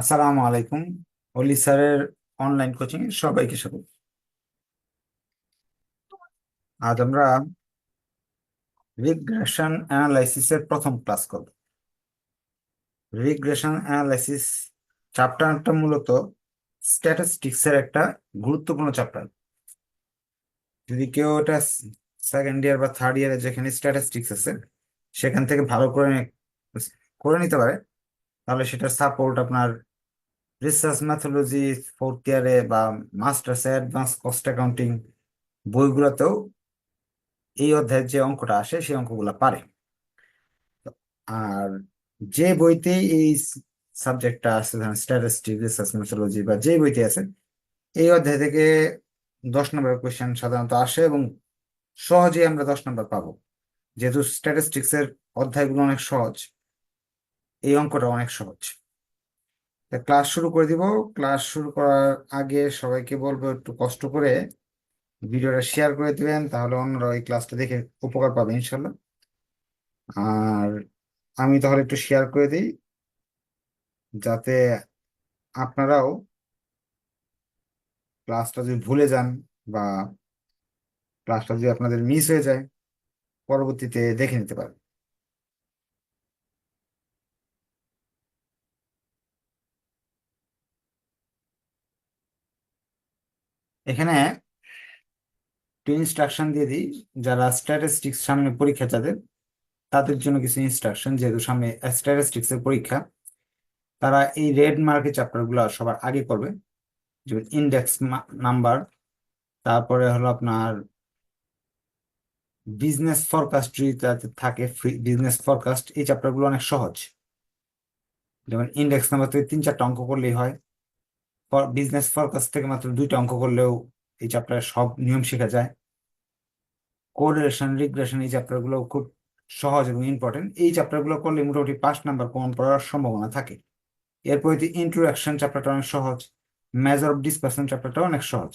আসসালামু আলাইকুম। অলি স্যারের অনলাইন কোচিং সবাইকে স্বাগত। আজ আমরা রিগ্রেশন অ্যানালাইসিসের প্রথম ক্লাস করব। রিগ্রেশন অ্যানালাইসিস চ্যাপ্টারটা মূলত স্ট্যাটিস্টিক্সের একটা গুরুত্বপূর্ণ চ্যাপ্টার যদি কেউ এটা সেকেন্ড ইয়ার বা থার্ড ইয়ারে যেখানে স্ট্যাটিস্টিক্স আছে, সেখান থেকে ভালো করে করে নিতে পারে, তাহলে সেটার সাপোর্ট আপনার রিসার্চ ম্যাথোলজি ফোর্থ ইয়ারে বা মাস্টার্স অ্যাডভান্স কস্ট অ্যাকাউন্টিং বইগুলোতেও এই অধ্যায়ের যে অঙ্কটা আসে, সেই অঙ্কগুলো পারে। আর যে বইতে এই সাবজেক্টটা আছে, ধরেন স্ট্যাটিস্টিক রিসার্চ মেথোলজি বা যে বইতে আছে, এই অধ্যায় থেকে দশ নম্বর কোয়েশ্চেন সাধারণত আসে এবং সহজেই আমরা দশ নম্বর পাবো। যেহেতু স্ট্যাটিস্টিক্স এর অধ্যায়গুলো অনেক সহজ, এই অঙ্কটা অনেক সহজ। ক্লাস শুরু করে দিব। ক্লাস শুরু করার আগে সবাইকে বলব একটু কষ্ট করে ভিডিওটা শেয়ার করে দিবেন, তাহলে অন্যরা এই ক্লাসটা দেখে উপকার পাবে ইনশাল্লাহ। আর আমি তাহলে একটু শেয়ার করে দিই, যাতে আপনারাও ক্লাসটা যদি ভুলে যান বা ক্লাসটা যদি আপনাদের মিস হয়ে যায়, পরবর্তীতে দেখে নিতে পারেন। এখানে একটু ইনস্ট্রাকশন দিয়ে দিই। যারা স্ট্যাটিস্টিক্স সামনে পরীক্ষা যাদের তাদের জন্য কিছু ইনস্ট্রাকশন যেহেতু সামনে স্ট্যাটিস্টিক্স এর পরীক্ষা, তারা এই রেড মার্কের চ্যাপ্টারগুলো সবার আগে করবে যেমন ইন্ডেক্স নাম্বার তারপরে হলো আপনার বিজনেস ফরকাস্ট যাতে থাকে ফ্রি বিজনেস ফরকাস্ট এই চ্যাপ্টারগুলো অনেক সহজ। যেমন ইন্ডেক্স নাম্বার থেকে তিন চারটা অঙ্ক করলেই হয়। বিজনেস ফরকাস্ট থেকে মাত্র দুইটা অঙ্ক করলেও এই চ্যাপ্টারের সব নিয়ম শেখা যায়। কোরিলেশন রিগ্রেশন এই চ্যাপ্টারগুলো খুব সহজ এবং ইম্পর্টেন্ট এই চ্যাপ্টারগুলো করলে মোটামুটি পাঁচ নাম্বার কমন পড়ার সম্ভাবনা থাকে। এরপর ইন্ট্রোডাকশন চ্যাপ্টারটা অনেক সহজ। মেজার অফ ডিসপার্সন চ্যাপ্টারটা অনেক সহজ।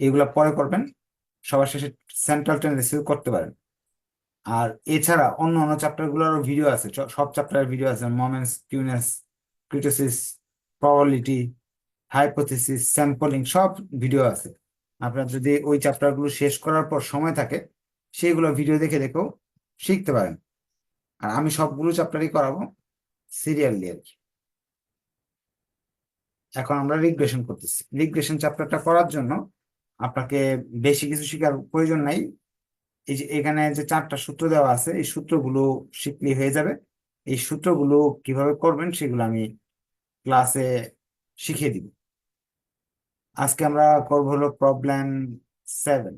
এগুলা পরে করবেন। সবার শেষে সেন্ট্রাল টেন্ডেন্সি করতে পারেন। আর এছাড়া অন্য অন্য চ্যাপ্টার গুলোরও ভিডিও আছে সব চ্যাপ্টারের ভিডিও আছে। Moments skewness kurtosis probability hypothesis sampling সব ভিডিও আছে। আপনার যদি ওই চ্যাপ্টারগুলো শেষ করার পর সময় থাকে, সেইগুলো ভিডিও দেখে দেখেও শিখতে পারেন। আর আমি সবগুলো চ্যাপ্টারই করাবো সিরিয়ালি আর কি। এখন আমরা রিগ্রেশন করতেছি। রিগ্রেশন চ্যাপ্টারটা করার জন্য আপনাকে বেশি কিছু শেখার প্রয়োজন নাই। এই যে এখানে যে চারটা সূত্র দেওয়া আছে, এই সূত্রগুলো শিখলেই হয়ে যাবে। এই সূত্রগুলো কীভাবে করবেন, সেগুলো আমি ক্লাসে শিখিয়ে দিব। আজকে আমরা করব হলো প্রবলেম সেভেন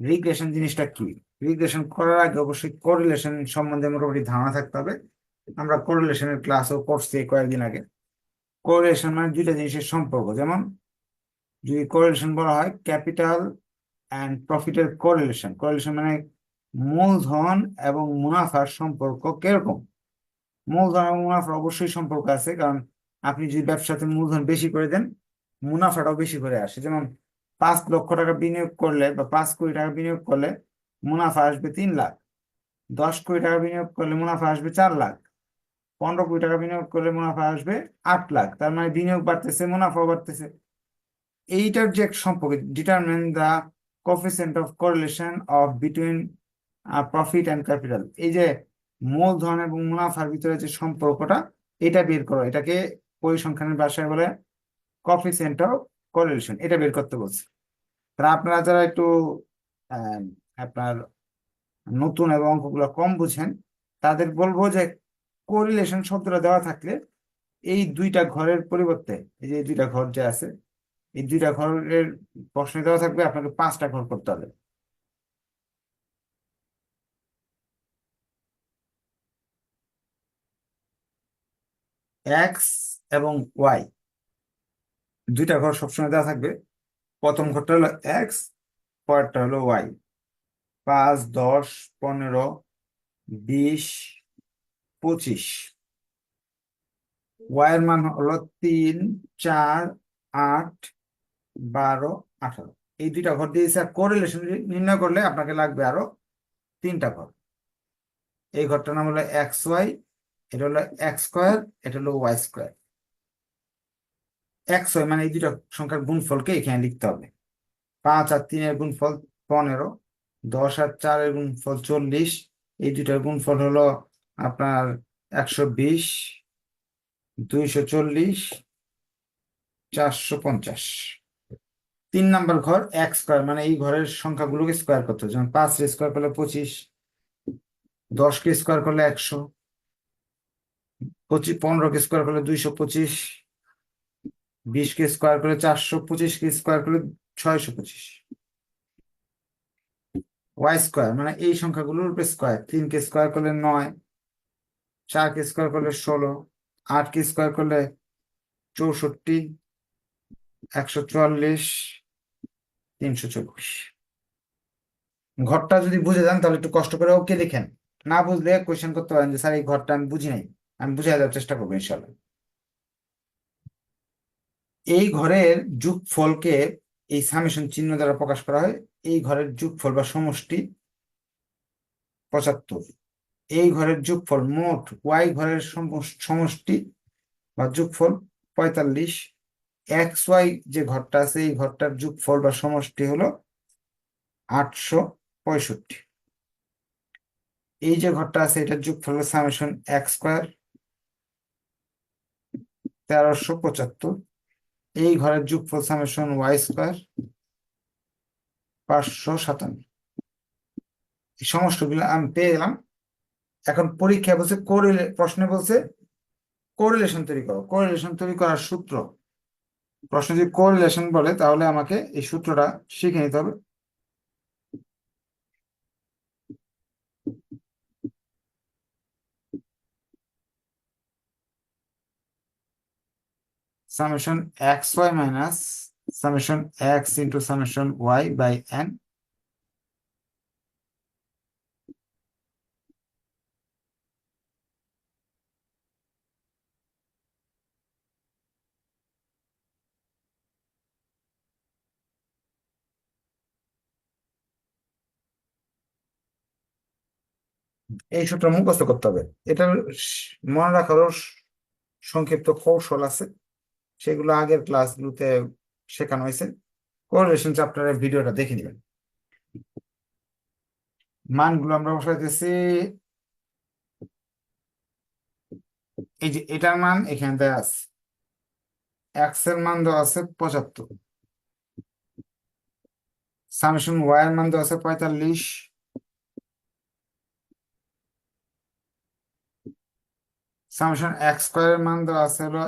রিগ্রেশন জিনিসটা কি? রিগ্রেশন করার আগে অবশ্যই কোরিলেশন সম্বন্ধে মোটামুটি ধারণা থাকতে হবে। আমরা কোরিলেশনের ক্লাসও করছি কয়েকদিন আগে। কোরিলেশন মানে দুইটা জিনিসের সম্পর্ক। যেমন, যদি কোরিলেশন বলা হয় ক্যাপিটাল অ্যান্ড প্রফিটের কোরিলেশন কোরিলেশন মানে মূলধন এবং মুনাফার সম্পর্ক কীরকম? মূলধন এবং মুনাফার অবশ্যই সম্পর্ক আছে। কারণ আপনি যদি ব্যবসাতে মূলধন বেশি করে দেন মুনাফাটাও বেশি করে আসে। যেমন পাঁচ লক্ষ টাকা বিনিয়োগ করলে বা পাঁচ কোটি টাকা বিনিয়োগ করলে মুনাফা আসবে তিন লাখ। দশ কোটি টাকা বিনিয়োগ করলে মুনাফা আসবে চার লাখ। পনেরো কোটি টাকা বিনিয়োগ করলে মুনাফা আসবে আট লাখ। তার মানে বিনিয়োগ বাড়তেছে, মুনাফাও বাড়তেছে। এইটার যে সম্পর্ক determine the coefficient of correlation of between profit and capital এই যে মূলধন এবং মুনাফার ভিতরে যে সম্পর্কটা, এটা বের করো। এটাকে পরিসংখ্যানের ভাষায় বলে কোফিসিয়েন্ট অফ কোরিলেশন এটা বের করতে বলছে। তারা আপনারা যারা একটু আপনার নতুন এবং অঙ্কগুলো কম বুঝেন, তাদের বলব যে কোরিলেশন শব্দটা দেওয়া থাকলে এই দুইটা ঘরের পরিবর্তে, এই যে দুইটা ঘর যে আছে, এই দুইটা ঘরের প্রশ্নে দেওয়া থাকবে আপনাকে পাঁচটা ঘর করতে হবে। এক্স এবং ওয়াই দুইটা ঘর সবসময় দেওয়া থাকবে। প্রথম ঘরটা হলো এক্স পরেরটা হলো ওয়াই পাঁচ, দশ, পনেরো, বিশ, পঁচিশ। ওয়াইয়ের মান হলো তিন, চার, আট, বারো, আঠারো। এই দুইটা ঘর দিয়েছে আর কোরিলেশন নির্ণয় করলে আপনাকে লাগবে আরও তিনটা ঘর। এই ঘরটার নাম হলো এক্স ওয়াই এটা হলো এক্স স্কোয়ার এটা হলো ওয়াই স্কোয়ার ওয়াই মানে এই দুটো সংখ্যার গুণফলকে এখানে লিখতে হবে। পাঁচ আর তিনের গুণফল পনেরো, দশ আর চারের গুণফল চল্লিশ, এই দুটার গুণফল হলো আপনার একশো বিশ, দুইশো চল্লিশ, চারশো পঞ্চাশ। তিন নাম্বার ঘর এক স্কোয়ার মানে এই ঘরের সংখ্যাগুলোকে স্কোয়ার করতে হবে। যেমন পাঁচ স্কোয়ার করলে পঁচিশ, দশকে স্কোয়ার করলে একশো পঁচিশ পনেরোকে স্কোয়ার করলে দুইশো পঁচিশ বিশকে স্কোয়ার করলে চারশো পঁচিশকে স্কোয়ার করলে ছয়শো পঁচিশ। ওয়াই স্কোয়ার মানে এই সংখ্যাগুলোর উপরে স্কোয়ার। তিনকে স্কোয়ার করলে নয় চারকে স্কোয়ার করলে ষোলো আটকে স্কোয়ার করলে চৌষট্টি, একশো চুয়াল্লিশ, তিনশো চব্বিশ। ঘরটা যদি বুঝে যান তাহলে একটু কষ্ট করে ওকে লিখেন। না বুঝলে কোয়েশ্চেন করতে পারেন যে, স্যার, এই ঘরটা আমি বুঝি নাই। আমি বুঝিয়ে দেওয়ার চেষ্টা করব ইনশাল্লাহ। এই ঘরের যোগফলকে এই সামেশন চিহ্ন দ্বারা প্রকাশ করা হয়। এই ঘরের যোগফল বা সমষ্টি পঁচাত্তর। এই ঘরের যোগফল মোট ওয়াই ঘরের সমষ্টি বা যোগফল পঁয়তাল্লিশ। এক্স ওয়াই যে ঘরটা আছে, এই ঘরটার যোগফল বা সমষ্টি হলো আটশো পঁয়ষট্টি। এই যে ঘরটা আছে, এটার যোগফল হলো সামেশন এক্স স্কোয়ার তেরোশো পঁচাত্তর। এই ঘরের যোগফল সামেশন ওয়াই স্কোয়ার পাঁচশো সাতান্ন। এই সমস্তগুলো আমি পেয়ে এলাম এখন পরীক্ষা বলছে কোরিলে প্রশ্নে বলছে কোরিলেশন তৈরি করো। কোরিলেশন তৈরি করার সূত্র, প্রশ্ন যদি কোরিলেশন বলে তাহলে আমাকে এই সূত্রটা শিখে নিতে হবে। Summation xy minus summation x into summation y by n এই সূত্র মুখস্থ করতে হবে এটার মনে রাখারও সংক্ষিপ্ত কৌশল আছে সেগুলো আগের ক্লাসগুলোতে শেখানো হয়েছে। কোরিলেশন চ্যাপ্টারের ভিডিওটা দেখে নেবেন। মানগুলো আমরা বসাইতেছি। এই যে এটার মান এখানে দেওয়া আছে। এক্সের মান দেওয়া আছে পঁচাত্তর। সামেশন ওয়াই এর মান দেওয়া আছে পঁয়তাল্লিশ। সামেশন এক্স স্কোয়ার এর মান দেওয়া আছে হলো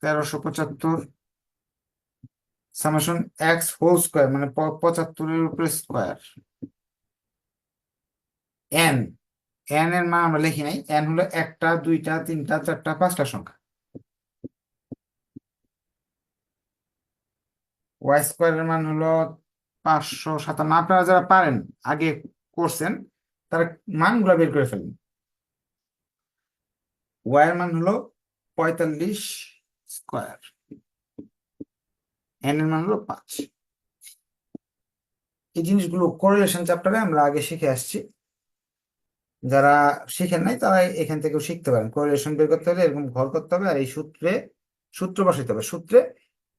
তেরোশো পঁচাত্তর সামেশন এক্স হোল স্কোয়ার মানে পঁচাত্তরের উপরে স্কোয়ার। এন এন এর মান আমরা লিখি নাই, এন হলো একটা, দুইটা, তিনটা, চারটা, পাঁচটা সংখ্যা। ওয়াই স্কোয়ারের মান হলো পাঁচশো সাতান্ন। আপনারা যারা পারেন, আগে করছেন, তারা মানগুলো বের করে ফেলেন। ওয়াই এর মান হলো পঁয়তাল্লিশ স্কোয়ার এন এর মান হলো পাঁচ। এই জিনিসগুলো কোরিলেশন চ্যাপ্টারে আমরা আগে শিখে আসছি। যারা শিখেন নাই, তারা এখান থেকেও শিখতে পারেন। কোরিলেশন বের করতে হলে এরকম ঘর করতে হবে আর এই সূত্রে, সূত্র বসাইতে হবে। সূত্রে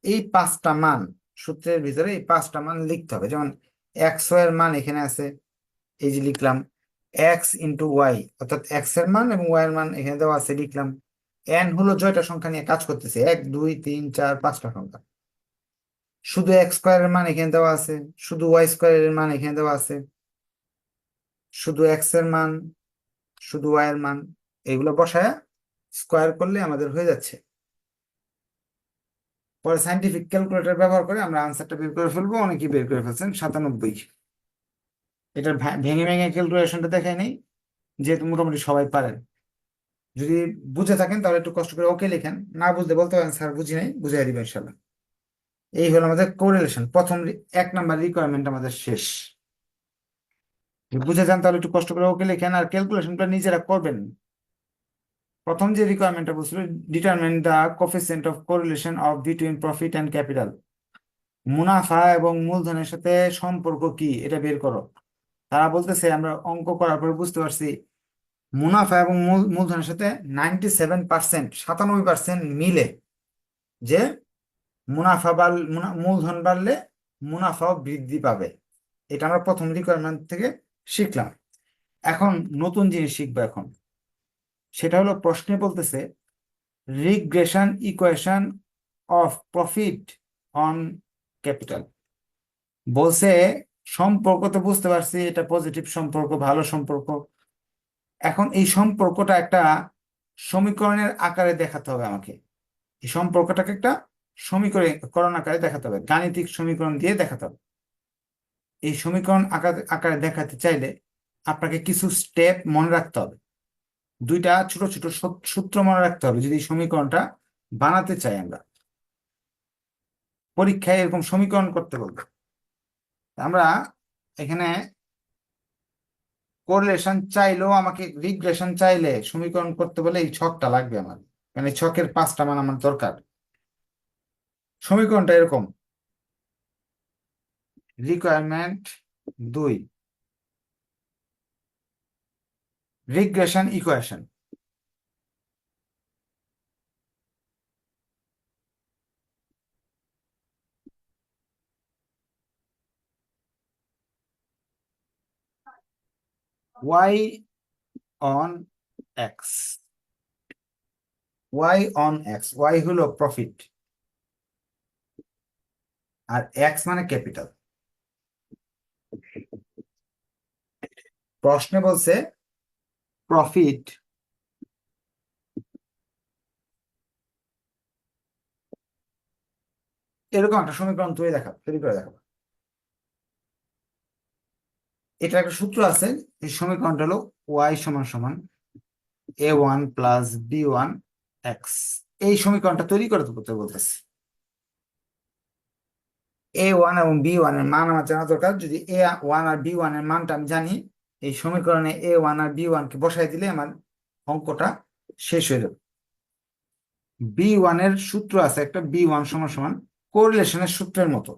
এই পাঁচটা মান, সূত্রের ভিতরে এই পাঁচটা মান লিখতে হবে। যেমন এক্সের মান এখানে আছে, এই যে লিখলাম এক্স ইন্টু ওয়াই অর্থাৎ এক্সের মান এবং ওয়াই এর মান এখানে দেওয়া আছে, লিখলাম। এন হলো জয়টা সংখ্যা নিয়ে কাজ করতেছে। এক, দুই, তিন, চার, পাঁচটা সংখ্যা। শুধু এক্স স্কোয়ারের মান এখানে দেওয়া আছে, শুধু ওয়াই স্কোয়ারের মান এখানে দেওয়া আছে, শুধু এক্সের মান, শুধু ওয়াই এর মান, এগুলো বসায় স্কোয়ার করলে আমাদের হয়ে যাচ্ছে। পরে সাইন্টিফিক ক্যালকুলেটর ব্যবহার করে আমরা আনসারটা বের করে ফেলব, অনেকেই বের করে ফেলছেন, সাতানব্বই। এটার ভেঙে ভেঙে ক্যালকুলেশনটা দেখাই নেই, যেহেতু মোটামুটি সবাই পারেন। যদি বুঝে থাকেন, তাহলে একটু কষ্ট করে ওকে লেখেন। না বুঝলে বলতে পারেন, স্যার, বুঝি নাই বুঝাই দিবেন ইনশাল্লাহ এই হলো আমাদের কোরিলেশন প্রথম এক নাম্বার রিকোয়ারমেন্ট আমাদের শেষ। বুঝে যান, তাহলে একটু কষ্ট করে ওকে লেখেন আর ক্যালকুলেশনটা নিজেরা করবেন। প্রথম যে রিকোয়ারমেন্টটা বলছিল determine the coefficient of correlation of between profit and capital মুনাফা এবং মূলধনের সাথে সম্পর্ক কি, এটা বের করো। তারা বলতেছে, আমরা অঙ্ক করার পর বুঝতে পারছি মুনাফা এবং মূল মূলধনের সাথে নাইনটি সেভেন পার্সেন্ট সাতানব্বই পার্সেন্ট মিলে যে মুনাফা বাড় মূলধন বাড়লে মুনাফাও বৃদ্ধি পাবে। এটা আমরা প্রথম রিকোয়ারমেন্ট থেকে শিখলাম। এখন নতুন জিনিস শিখব এখন। সেটা হলো প্রশ্নে বলতেছে regression equation of profit on capital বলছে, সম্পর্ক তো বুঝতে পারছি, এটা পজিটিভ সম্পর্ক, ভালো সম্পর্ক। এখন এই সম্পর্কটা একটা সমীকরণের আকারে দেখাতে হবে আমাকে। এই সম্পর্কটাকে একটা সমীকরণ আকারে দেখাতে হবে, গাণিতিক সমীকরণ দিয়ে দেখাতে হবে। এই সমীকরণ আকারে দেখাতে চাইলে আপনাকে কিছু স্টেপ মনে রাখতে হবে। দুইটা ছোট ছোট সূত্র মনে রাখতে হবে যদি সমীকরণটা বানাতে চাই আমরা। পরীক্ষায় এরকম সমীকরণ করতে বলবে। আমরা এখানে কোরিলেশন চাইলেও আমাকে রিগ্রেশন চাইলে সমীকরণ করতে বলে এই ছকটা লাগবে আমার। মানে ছকের পাঁচটা মান আমার দরকার। সমীকরণটা এরকম। রিকোয়ারমেন্ট দুই। Regression equation y on x. Y on x. Y হলো প্রফিট আর x মানে ক্যাপিটাল প্রশ্নে বলছে প্রফিট এরকম একটা সমীকরণ তৈরি দেখা তৈরি করে দেখাবো। এটা একটা সূত্র আছে, এই সমীকরণটা হলো ওয়াই সমান সমান A one plus B one X এই সমীকরণটা তৈরি করে করতে বলতেছে। এ ওয়ান এবং বি ওয়ানের মান আমার জানা দরকার, যদি এ ওয়ান আর বি ওয়ানের মানটা আমি জানি, এই সমীকরণে এ ওয়ান আর বি ওয়ান কে বসাই দিলে আমার অঙ্কটা শেষ হয়ে যাবে। বি ওয়ানের সূত্র আছে একটা বি ওয়ান সমান সমান কোরিলেশনের সূত্রের মতো।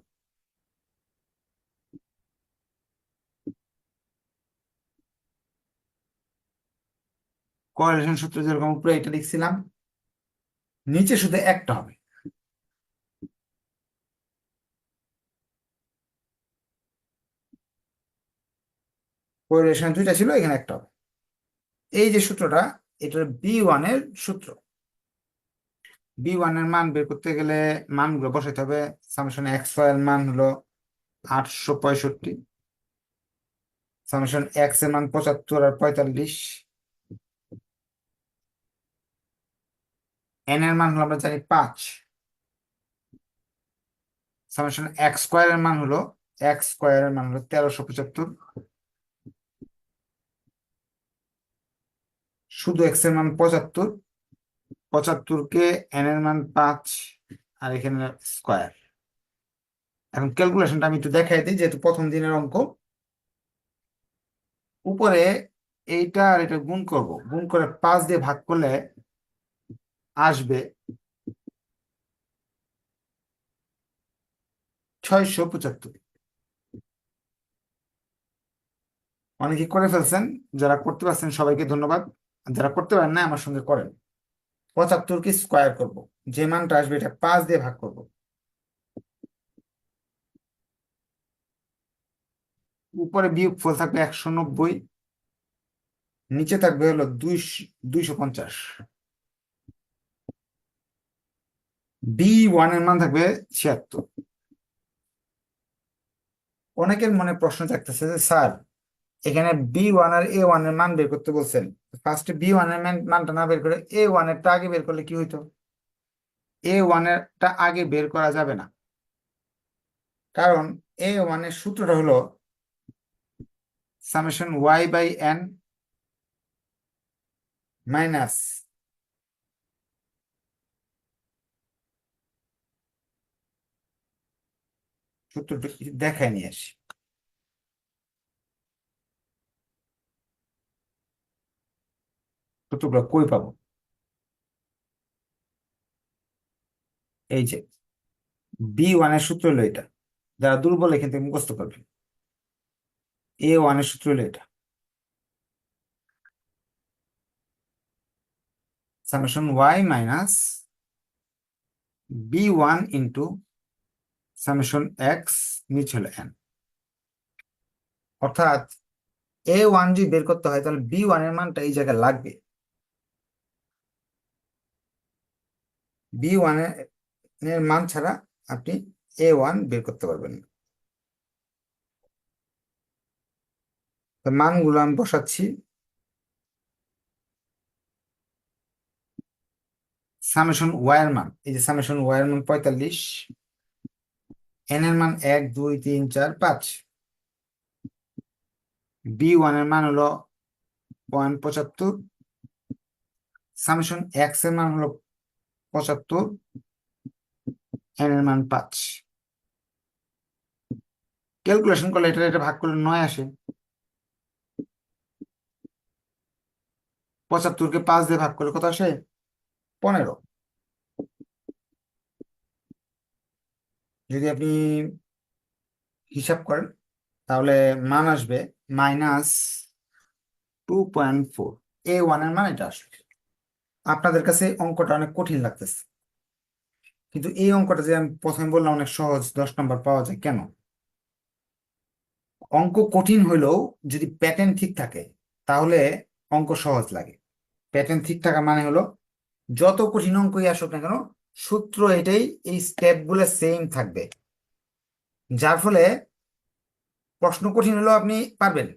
কোরিলেশন সূত্র যেরকম উপরে এটা লিখছিলাম, নিচে শুধু একটা হবে। কোরিলেশন দুইটা ছিল, এখানে একটা হবে। এই যে সূত্রটা, এটা বি ওয়ানের সূত্র। বি ওয়ানের মান বের করতে গেলে মানগুলো বসাইতে হবে। সামেশন এক্সের মান হলো আটশো পঁয়ষট্টি। সামেশন এক্সের মান পঁচাত্তর আর পঁয়তাল্লিশ। এন এর মান হলো আমরা জানি পাঁচ। সামেশন এক্স স্কোয়ার এর মান হলো এক্স স্কোয়ার এর মান হলো তেরোশো পঁচাত্তর। শুধু এক্সের মান পঁচাত্তর পঁচাত্তরকে এন এর মান পাঁচ আর এখানে স্কোয়ার। এখন ক্যালকুলেশনটা আমি একটু দেখাই দিই, যেহেতু প্রথম দিনের অঙ্ক। উপরে এইটা আর এটা গুণ করব। গুণ করে পাঁচ দিয়ে ভাগ করলে আসবে ছয়শো পঁচাত্তর। অনেকে করে ফেলছেন, যারা করতে পারছেন সবাইকে ধন্যবাদ। যারা করতে পারেন না আমার সঙ্গে করেন। পঁচাত্তর পঁচাত্তরকে স্কোয়ার করব, যে মানটা আসবে এটা পাঁচ দিয়ে ভাগ করব। উপরে বিয়োগফল থাকবে একশো নব্বই, নিচে থাকবে হলো দুইশো দুইশো পঞ্চাশ। বি ওয়ানের মান থাকবে ছিয়াত্তর। অনেকের মনে প্রশ্ন থাকতেছে যে, স্যার, এখানে বি ওয়ান আর এ ওয়ানের মান বের করতে বলছেন। ফার্স্টে বি ওয়ানের মান- মানটা না বের করে এ ওয়ান এরটা আগে বের করলে কি হইতো? এ ওয়ান এরটা আগে বের করা যাবে না। কারণ এ ওয়ানের সূত্রটা হলো summation Y by N minus সূত্রটা দেখায় নিয়ে আসি। সূত্রগুলো কই পাবো? এই যে বি ওয়ানের সূত্র হলো এটা। যারা দুর্বল এখান থেকে মুখস্থ করবে। এ ওয়ানের সূত্র হলো এটা। Summation Y minus B one into summation X, নিচ হলো এন। অর্থাৎ এ ওয়ান যদি বের করতে হয়, তাহলে বি ওয়ানের মানটা এই জায়গায় লাগবে। বি ওয়ানের মান ছাড়া আপনি এ ওয়ান বের করতে পারবেন। না মানগুলো আমি বসাচ্ছি। সামেশন ওয়াই এর মান, এই যে সামেশন ওয়াই এর মান পঁয়তাল্লিশ। এন মান এক, দুই, তিন, চার, পাঁচ। বি ওয়ানের মান হলো পয়েন্ট পঁচাত্তর। সামেশন এক্সের মান হলো পঁচাত্তর। এন মান পাঁচ। ক্যালকুলেশন করলে এটা এটা ভাগ করলে নয় আসে। পঁচাত্তরকে পাঁচ দিয়ে ভাগ করলে কত আসে? পনেরো। যদি আপনি হিসাব করেন, তাহলে মান আসবে minus two point four A ওয়ানের মান এটা আসবে আপনাদের কাছে অঙ্কটা অনেক কঠিন লাগতেছে। কিন্তু এই অঙ্কটা যে আমি প্রথমে বললাম, অনেক সহজ, দশ নম্বর পাওয়া যায়, কেন? অঙ্ক কঠিন হইলেও যদি প্যাটার্ন ঠিক থাকে, তাহলে অঙ্ক সহজ লাগে। প্যাটার্ন ঠিক থাকা মানে হলো, যত কঠিন অঙ্কই আসুক না কেন সূত্র এটাই এই স্টেপগুলো সেম থাকবে। যার ফলে প্রশ্ন কঠিন হলেও আপনি পারবেন।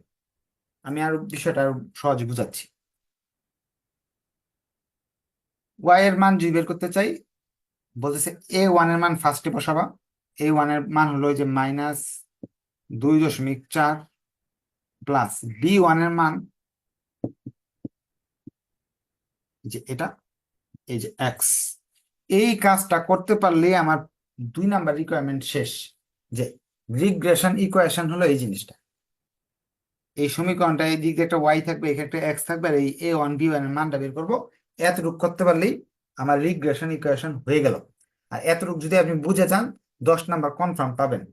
আমি আরও বিষয়টা আরও সহজে বুঝাচ্ছি। ওয়াই এর মান যদি বের করতে চাই, বলতেছে এ ওয়ানের মান ফার্স্টে বসাবা। এ ওয়ানের মান হলো যে মাইনাস দুই দশমিক চার প্লাস বি ওয়ানের মান যে এটা, এই যে এক্স এই কাজটা করতে পারলে আমার দুই নাম্বার রিকোয়ারমেন্ট শেষ, যে রিগ্রেশন ইকুয়েশন হলো এই জিনিসটা। এই সমীকরণটা এই দিকে একটা ওয়াই থাকবে, এখানে একটা এক্স থাকবে, আর এই এ ওয়ান বি ওয়ানের মানটা বের করব। এতটুকু করতে পারলেই আমার রিগ্রেশন ইকুয়েশন হয়ে গেল। আর এতটুকু যদি আপনি বুঝে যান, দশ নাম্বার কনফার্ম পাবেন।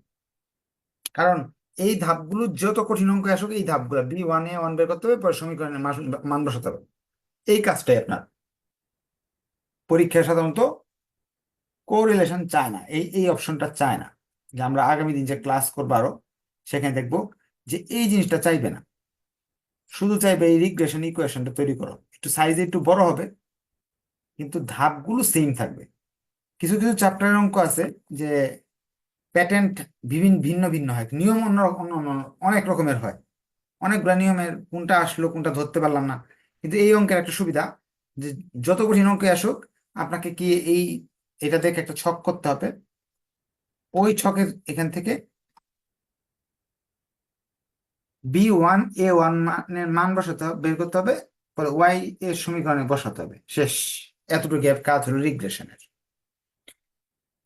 কারণ এই ধাপগুলো যত কঠিন অঙ্ক আসুক, এই ধাপগুলো বি ওয়ান এ ওয়ান বের করতে হবে, পরে সমীকরণের মান- মান বসাতে হবে। এই কাজটাই আপনার। পরীক্ষায় সাধারণত কোরিলেশন চায় না। এই এই অপশনটা চায় না। যে আমরা আগামী দিন যে ক্লাস করব আরও, সেখানে দেখব যে এই জিনিসটা চাইবে না। শুধু চাইবে এই রিগ্রেশন ইকুয়েশনটা তৈরি করো। একটু সাইজে একটু বড় হবে, কিন্তু ধাপগুলো সেম থাকবে। কিছু কিছু চ্যাপ্টারের অঙ্ক আছে যে প্যাটেন্ট বিভিন্ন ভিন্ন ভিন্ন হয়। নিয়ম অন্য, অনেক রকমের হয়। অনেকগুলা নিয়মের কোনটা আসলো, কোনটা ধরতে পারলাম না। কিন্তু এই অঙ্কের একটা সুবিধা যে যত কঠিন অঙ্কে আসুক, আপনাকে কি এই এটা দেখে একটা ছক করতে হবে। ওই ছকের এখান থেকে বি ওয়ান এ ওয়ান মানের মান বসাতে হবে, বের করতে হবে, পরে ওয়াই এর সমীকরণে বসাতে হবে। শেষ। এতটুকু কাজ হলো রিগ্রেশনের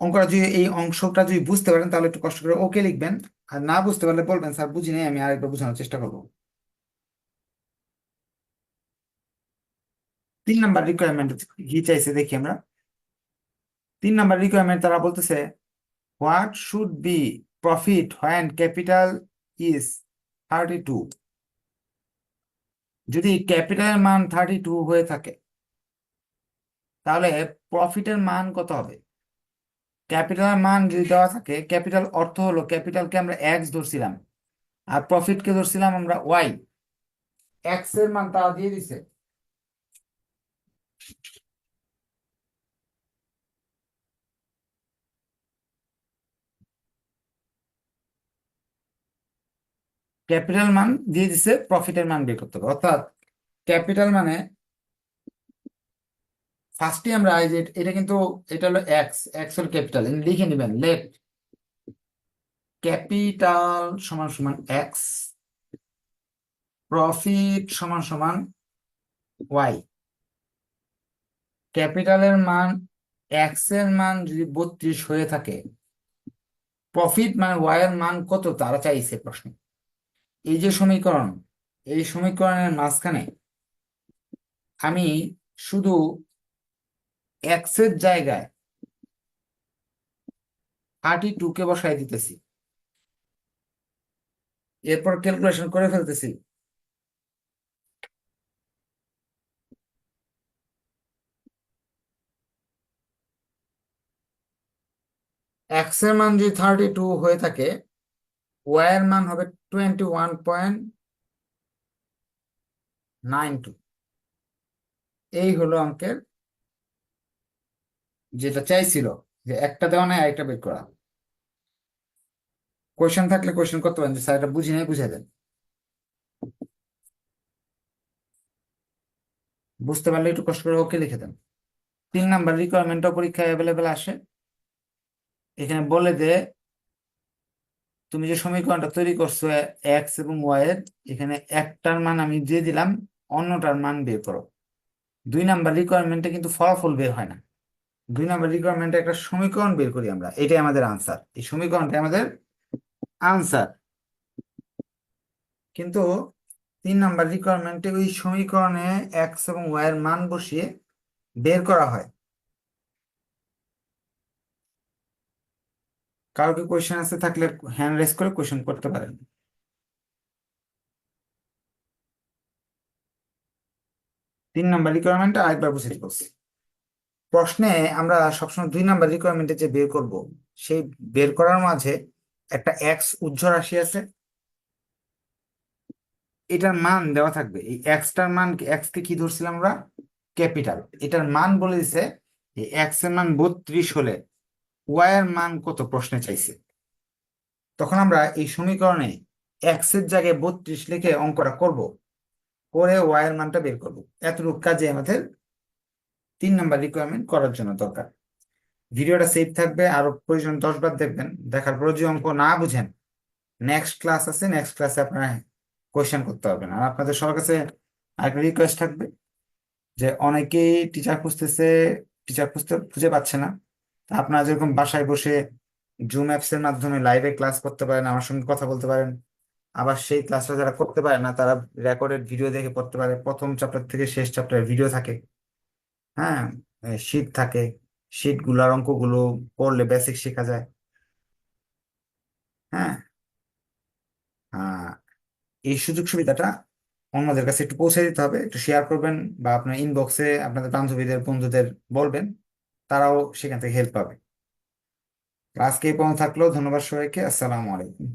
অঙ্কটা যদি এই অংশটা যদি বুঝতে পারেন, তাহলে একটু কষ্ট করে ওকে লিখবেন। আর না বুঝতে পারলে বলবেন, স্যার, বুঝি নাই, আমি আরেকবার বোঝানোর চেষ্টা করব। তিন নাম্বার রিকোয়ারমেন্ট কি চাইছে দেখি আমরা। তিন নাম্বার রিকোয়ারমেন্ট তারা বলতেছে what should be profit when capital is thirty two যদি ক্যাপিটালের মান থার্টি টু হয়ে থাকে, তাহলে প্রফিটের মান কত হবে? ক্যাপিটাল মান যদি দেওয়া থাকে ক্যাপিটাল অর্থ হলো ক্যাপিটালকে আমরা এক্স ধরছিলাম, আর প্রফিটকে ধরছিলাম আমরা ওয়াই এক্সের মান তারা দিয়ে দিছে। ক্যাপিটাল মান দিয়ে দিছে প্রফিটের মান বের করতে হবে। অর্থাৎ ক্যাপিটাল মানে ফার্স্টে আমরা এই যে এটা কিন্তু এটা হলো এক্স এক্স হলো ক্যাপিটাল। লিখে নেবেন লেট ক্যাপিটাল সমান সমান এক্স প্রফিট সমান সমান ওয়াই ক্যাপিটালের মান এক্সের মান যদি বত্রিশ হয়ে থাকে, প্রফিট মানে ওয়াই এর মান কত? তারা চাইছে প্রশ্ন। এই যে সমীকরণ, এই সমীকরণের মাঝখানে আমি শুধু এক্সের জায়গায় থার্টি টুকে বসাই দিতেছি। এরপর ক্যালকুলেশন করে ফেলতেছি। এক্সের মান যদি থার্টি টু হয়ে থাকে ওয়াই এর মান হবে twenty one point nine two এই হলো অঙ্কের যেটা চাইছিল, যে একটা দেওয়া নাই, আরেকটা বের করা। কোয়েশ্চেন থাকলে কোয়েশ্চেন করতে পারেন, যে স্যার এটা বুঝি নাই, বুঝাই দেন। বুঝতে পারলে একটু কষ্ট করে ওকে লিখে দেন। তিন নাম্বার রিকোয়ারমেন্টও পরীক্ষায় অ্যাভেলেবেল আসে। এখানে বলে দে তুমি যে সমীকরণটা তৈরি করছ এক্স এবং ওয়াই এর, এখানে একটার মান আমি দিয়ে দিলাম, অন্যটার মান বের করো। দুই নাম্বার রিকোয়ারমেন্টে কিন্তু ফলাফল বের হয় না। দুই নাম্বার রিকোয়ারমেন্টে একটা সমীকরণ বের করি আমরা, এটাই আমাদের আনসার এই সমীকরণটা আমাদের আনসার কিন্তু তিন নাম্বার রিকোয়ারমেন্টে ওই সমীকরণে এক্স এবং ওয়াই এর মান বসিয়ে বের করা হয়। কারও কি কোয়েশ্চেন আছে থাকলে হ্যান্ড রেস করে কোয়েশ্চেন করতে পারেন। তিন নাম্বার রিকোয়ারমেন্টটা আরেকবার বুঝিয়ে বলছি প্রশ্নে আমরা সবসময় দুই নাম্বার রিকোয়ারমেন্টে যে বের করব, সেই বের করার মাঝে একটা এক্স উজ্জ্ব রাশি আছে। এটার মান দেওয়া থাকবে। এই এক্সটার মান এক্স কে কি ধরছিলাম আমরা? ক্যাপিটাল এটার মান বলে দিছে এই এক্সের মান বত্রিশ হলে ওয়াই এর মান কত প্রশ্নে চাইছে? তখন আমরা এই সমীকরণে এক্সের জায়গায় বত্রিশ লিখে অঙ্কটা করব। করে ওয়াই এর মানটা বের করব। এতটুকু কাজে আমাদের তিন নাম্বার রিকোয়ারমেন্ট করার জন্য দরকার। ভিডিওটা সেভ থাকবে, আরও প্রয়োজন দশ বার দেখবেন। দেখার পর যদি অঙ্ক না বুঝেন নেক্সট ক্লাস আছে নেক্সট ক্লাসে আপনারা কোয়েশ্চেন করতে পারবেন। আর আপনাদের সবার কাছে আরেকটা রিকোয়েস্ট থাকবে যে অনেকেই টিচার খুঁজতেছে টিচার খুঁজতে, খুঁজে পাচ্ছে না। আপনারা যেরকম বাসায় বসে জুম অ্যাপস এর মাধ্যমে লাইভে ক্লাস করতে পারেন, আমার সঙ্গে কথা বলতে পারেন, আবার সেই ক্লাসটা যারা করতে পারে না, তারা রেকর্ডেড ভিডিও দেখে পড়তে পারে। প্রথম চ্যাপ্টার থেকে শেষ চ্যাপ্টারের ভিডিও থাকে। হ্যাঁ শীট থাকে। শীটগুলার অঙ্কগুলো পড়লে বেসিক শেখা যায়। হ্যাঁ। এই সুযোগ সুবিধাটা অন্যদের কাছে একটু পৌঁছে দিতে হবে। একটু শেয়ার করবেন বা আপনার ইনবক্সে আপনাদের বান্ধবীদের, বন্ধুদের বলবেন। তারাও সেখান থেকে হেল্প পাবে। আজকে এই পর্যন্ত থাকল। ধন্যবাদ সবাইকে। আসসালামু আলাইকুম।